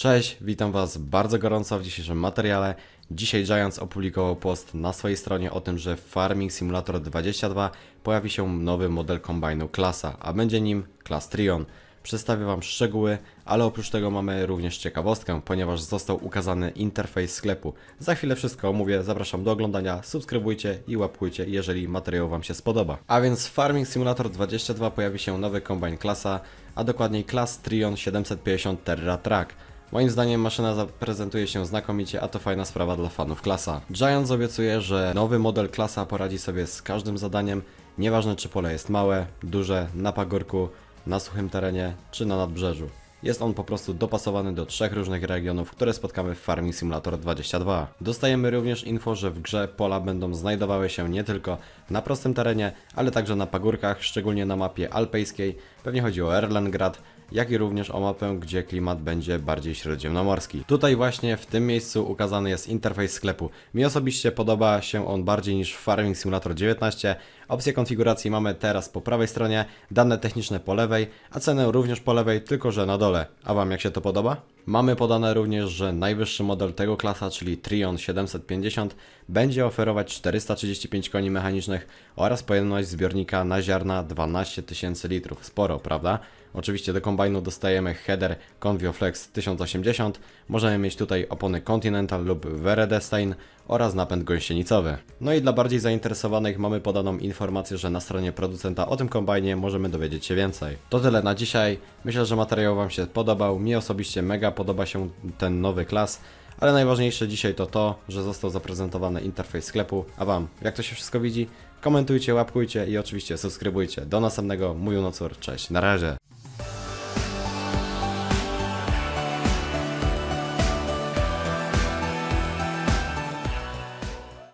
Cześć, witam Was bardzo gorąco w dzisiejszym materiale. Dzisiaj Giants opublikował post na swojej stronie o tym, że w Farming Simulator 22 pojawi się nowy model kombajnu klasa, a będzie nim Class Trion. Przedstawię Wam szczegóły, ale oprócz tego mamy również ciekawostkę, ponieważ został ukazany interfejs sklepu. Za chwilę wszystko omówię, zapraszam do oglądania, subskrybujcie i łapkujcie, jeżeli materiał Wam się spodoba. A więc w Farming Simulator 22 pojawi się nowy kombajn klasa, a dokładniej Class Trion 750 Terra Track. Moim zdaniem maszyna zaprezentuje się znakomicie, a to fajna sprawa dla fanów klasa. Giants obiecuje, że nowy model klasa poradzi sobie z każdym zadaniem, nieważne czy pole jest małe, duże, na pagórku, na suchym terenie czy na nadbrzeżu. Jest on po prostu dopasowany do trzech różnych regionów, które spotkamy w Farming Simulator 22. Dostajemy również info, że w grze pola będą znajdowały się nie tylko na prostym terenie, ale także na pagórkach, szczególnie na mapie alpejskiej. Pewnie chodzi o Erlengrad, jak i również o mapę, gdzie klimat będzie bardziej śródziemnomorski. Tutaj właśnie w tym miejscu ukazany jest interfejs sklepu. Mi osobiście podoba się on bardziej niż Farming Simulator 19. Opcje konfiguracji mamy teraz po prawej stronie, dane techniczne po lewej, a cenę również po lewej, tylko że na dole. A Wam jak się to podoba? Mamy podane również, że najwyższy model tego klasa, czyli Trion 750, będzie oferować 435 koni mechanicznych oraz pojemność zbiornika na ziarna 12 tysięcy litrów. Sporo, prawda? Oczywiście do kombajnu dostajemy header Convioflex 1080, możemy mieć tutaj opony Continental lub Veredestein oraz napęd gąsienicowy. No i dla bardziej zainteresowanych mamy podaną informację, że na stronie producenta o tym kombajnie możemy dowiedzieć się więcej. To tyle na dzisiaj. Myślę, że materiał Wam się podobał. Mi osobiście mega podoba się ten nowy klas. Ale najważniejsze dzisiaj to to, że został zaprezentowany interfejs sklepu. A Wam, jak to się wszystko widzi? Komentujcie, łapkujcie i oczywiście subskrybujcie. Do następnego, mój Nocur, cześć, na razie.